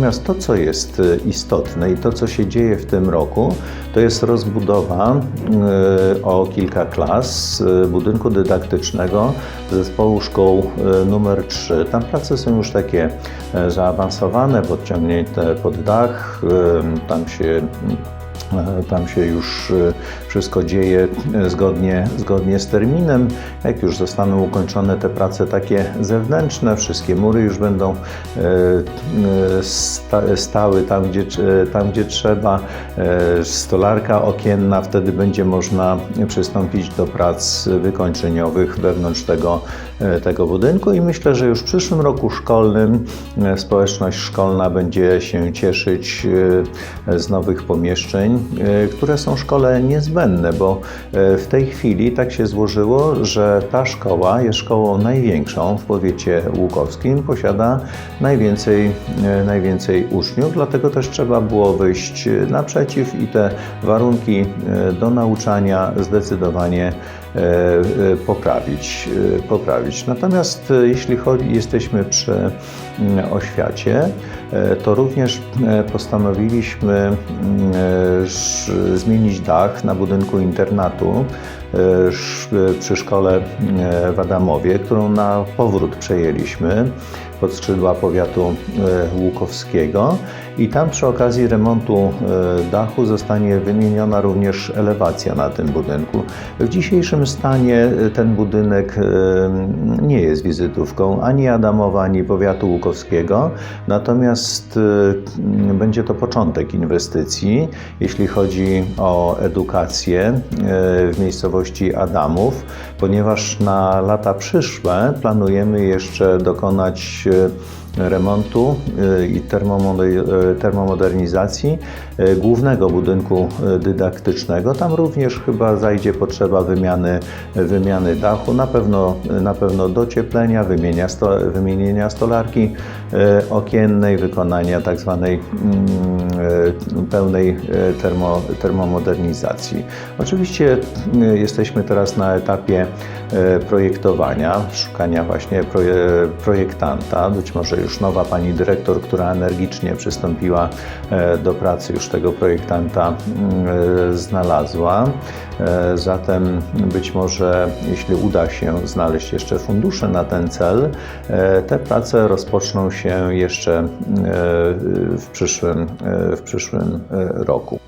Natomiast to, co jest e, istotne i to, co się dzieje w tym roku, to jest rozbudowa e, o kilka klas e, budynku dydaktycznego zespołu szkół numer 3. Tam prace są już takie zaawansowane, podciągnięte pod dach, tam się Tam się już e, wszystko dzieje e, zgodnie, zgodnie z terminem. Jak już zostaną ukończone te prace takie zewnętrzne, wszystkie mury już będą e, e, sta, stały tam gdzie, tam, gdzie trzeba. E, Stolarka okienna, wtedy będzie można przystąpić do prac wykończeniowych wewnątrz tego, e, tego budynku i myślę, że już w przyszłym roku szkolnym e, społeczność szkolna będzie się cieszyć e, z nowych pomieszczeń, e, które są szkole niezbędne, bo e, w tej chwili tak się złożyło, że ta szkoła jest szkołą największą w powiecie łukowskim, posiada najwięcej, e, najwięcej uczniów, dlatego też trzeba było wyjść naprzeciw i te warunki e, do nauczania zdecydowanie e, e, poprawić, e, poprawić. Natomiast e, jeśli chodzi, jesteśmy przy mm, oświacie, e, to również e, postanowiliśmy sz- zmienić dach na budynku internatu przy szkole e, w Adamowie, którą na powrót przejęliśmy pod skrzydła powiatu e, łukowskiego i tam przy okazji remontu e, dachu zostanie wymieniona również elewacja na tym budynku. W dzisiejszym stanie e, ten budynek e, nie jest wizytówką ani Adamowa, ani powiatu łukowskiego, natomiast e, będzie to początek inwestycji, jeśli chodzi o edukację e, w miejscowości Adamów, ponieważ na lata przyszłe planujemy jeszcze dokonać e, remontu e, i e, termomodernizacji e, głównego budynku dydaktycznego. Tam również chyba zajdzie potrzeba wymiany, wymiany dachu, na pewno, na pewno docieplenia, wymienia wymienienia stolarki okiennej, wykonania tak zwanej mm, pełnej termo, termomodernizacji. Oczywiście jesteśmy teraz na etapie projektowania, szukania właśnie proje, projektanta, być może już nowa pani dyrektor, która energicznie przystąpiła e, do pracy, już tego projektanta mm, e, znalazła. E, Zatem być może, jeśli uda się znaleźć jeszcze fundusze na ten cel, te prace rozpoczną się jeszcze w przyszłym, w przyszłym roku.